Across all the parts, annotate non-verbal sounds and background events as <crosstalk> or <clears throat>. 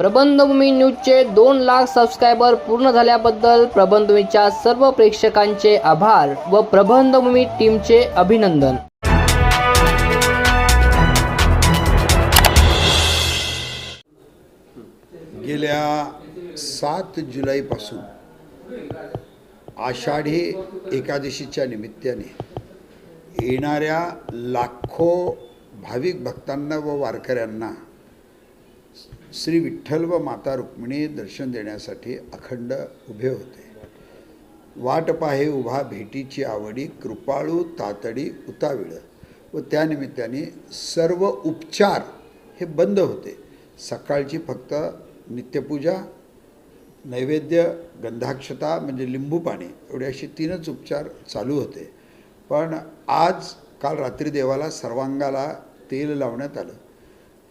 प्रबंधभूमी न्यूजचे दोन लाख सबस्क्रायबर पूर्ण झाल्याबद्दल प्रबंधभूमीच्या सर्व प्रेक्षकांचे आभार व प्रबंधभूमी टीमचे अभिनंदन. गेल्या सात जुलैपासून आषाढी एकादशीच्या निमित्ताने येणाऱ्या लाखो भाविक भक्तांना व वारकऱ्यांना श्री विठ्ठल व माता रुक्मिणी दर्शन देण्यासाठी अखंड उभे होते. वाट पाहे उभा भेटीची आवडी कृपाळू तातडी उताविळ व त्यानिमित्ताने सर्व उपचार हे बंद होते. सकाळची फक्त नित्यपूजा नैवेद्य गंधाक्षता म्हणजे लिंबू पाणी एवढे असे तीनच उपचार चालू होते. पण आज काल रात्री देवाला सर्वांगाला तेल लावण्यात आलं.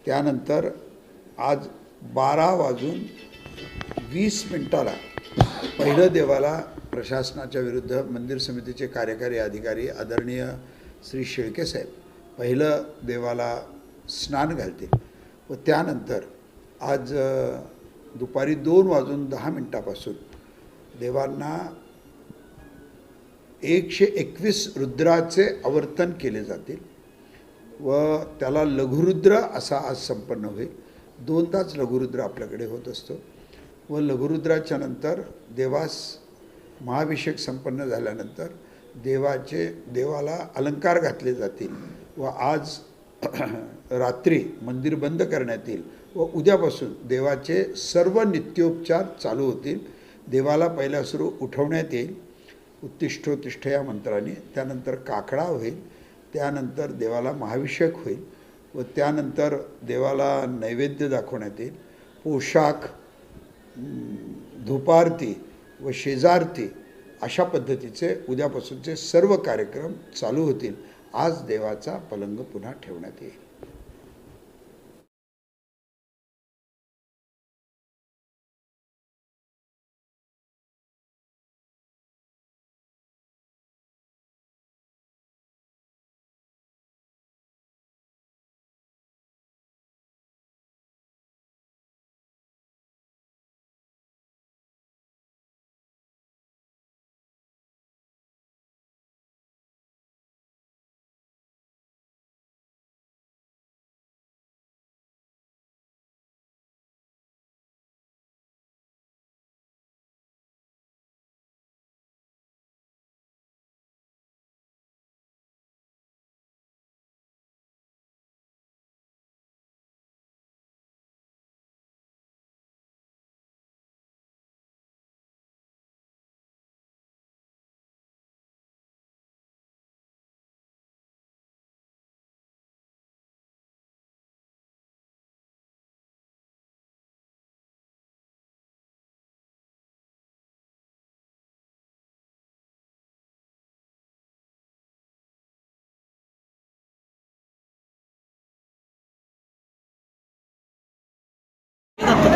त्यानंतर आज बारा वाजून वीस मिनटाला पहिलं देवाला प्रशासनाच्या विरुद्ध मंदिर समितीचे कार्यकारी अधिकारी आदरणीय श्री शेळके साहेब पहिलं देवाला स्नान घालतील व त्यानंतर आज दुपारी दोन वाजून दहा मिनटापासून देवांना एकशे एकवीस रुद्राचे आवर्तन केले जातील व त्याला लघुरुद्र असा आज संपन्न होईल. दोनदाच लघुरुद्र आपल्याकडे होत असतो. व लघुरुद्राच्या नंतर देवास महाभिषेक संपन्न झाल्यानंतर देवाचे देवाला अलंकार घातले जातील व आज <clears throat> रात्री मंदिर बंद करण्यात येईल व उद्यापासून देवाचे सर्व नित्योपचार चालू होतील. देवाला पहिल्या सुरू उठवण्यात येईल. उत्तिष्ठोत्तिष्ठ या मंत्राने त्यानंतर काकडा होईल. त्यानंतर देवाला महाभिषेक होईल. व त्यानंतर देवाला नैवेद्य दाखवण्यात येईल. पोशाख धुपारती व शेजारती अशा पद्धतीचे उद्यापासूनचे सर्व कार्यक्रम चालू होतील. आज देवाचा पलंग पुन्हा ठेवण्यात येईल.